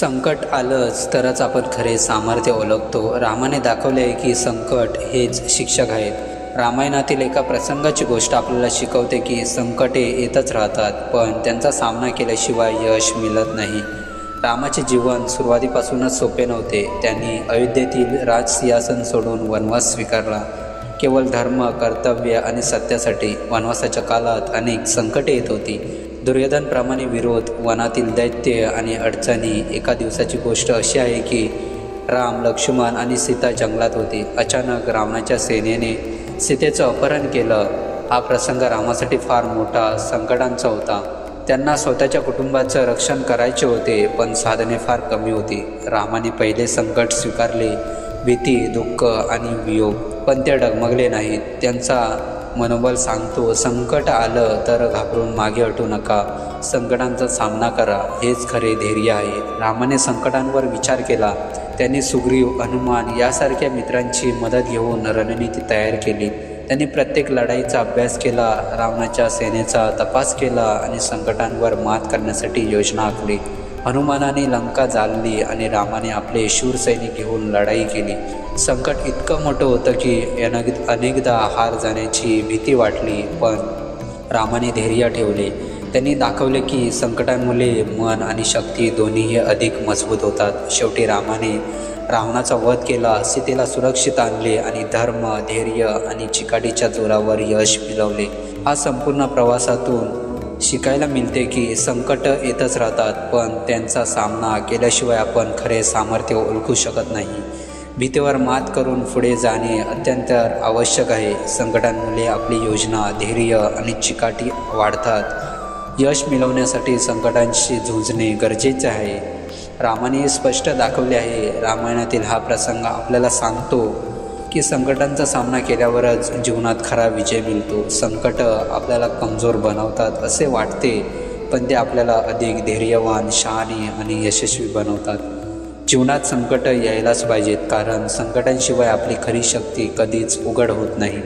संकट आलंच तरच आपण खरे सामर्थ्य ओळखतो. रामाने दाखवले आहे की संकट हेच शिक्षक आहेत. रामायणातील एका प्रसंगाची गोष्ट आपल्याला शिकवते की संकटे येतच राहतात पण त्यांचा सामना केल्याशिवाय यश मिळत नाही. रामाचे जीवन सुरुवातीपासूनच सोपे नव्हते. त्यांनी अयोध्येतील राजसिंहासन सोडून वनवास स्वीकारला. केवळ धर्म कर्तव्य आणि सत्यासाठी वनवासाच्या काळात अनेक संकटे येत होती. दुर्योधनप्रमाणे विरोध वनातील दैत्य आणि अडचणी एका दिवसाची गोष्ट अशी आहे की राम लक्ष्मण आणि सीता जंगलात होती. अचानक रावणाच्या सेनेने सीतेचं अपहरण केलं. हा प्रसंग रामासाठी फार मोठा संकटांचा होता. त्यांना स्वतःच्या कुटुंबाचं रक्षण करायचे होते पण साधने फार कमी होती. रामाने पहिले संकट स्वीकारले. भीती दुःख आणि वियोग पण ते डगमगले नाहीत. त्यांचा मनोबल सांगतो संकट आलं तर घाबरून मागे हटू नका. संकटांचा सामना करा हेच खरे धैर्य आहे. रामाने संकटांवर विचार केला. त्यांनी सुग्रीव हनुमान यासारख्या मित्रांची मदत घेऊन रणनीती तयार केली. त्यांनी प्रत्येक लढाईचा अभ्यास केला रावणाच्या सेनेचा तपास केला आणि संकटांवर मात करण्यासाठी योजना आखली. हनुमानाने लंका जाळली आणि रामाने आपले शूर सैनिक घेऊन लढाई केली. संकट इतकं मोठं होतं की अनेक अनेकदा हार जाण्याची भीती वाटली पण रामाने धैर्य ठेवले. त्यांनी दाखवले की संकटांमुळे मन आणि शक्ती दोन्हीही अधिक मजबूत होतात. शेवटी रामाने रावणाचा वध केला सीतेला सुरक्षित आणले आणि धर्म धैर्य आणि चिकाटीच्या जोरावर यश मिळवले. हा संपूर्ण प्रवासातून शिकायला मिळते की संकट येतच राहतात पण त्यांचा सामना केल्याशिवाय आपण खरे सामर्थ्य ओळखू शकत नाही. भीतीवर मात करून पुढे जाणे अत्यंत आवश्यक आहे. संकटांमुळे आपली योजना धैर्य आणि चिकाटी वाढतात. यश मिळवण्यासाठी संकटांशी झुंजणे गरजेचे आहे. रामाने स्पष्ट दाखवले आहे. रामायणातील हा प्रसंग आपल्याला सांगतो की संकटांचा सामना केल्यावरच जीवनात खरा विजय मिळतो. संकट आपल्याला कमजोर बनवतात असे वाटते पण ते आपल्याला अधिक धैर्यवान शहाणी आणि यशस्वी बनवतात. जीवनात संकट यायलाच पाहिजेत कारण संकटांशिवाय आपली खरी शक्ती कधीच उघड होत नाही.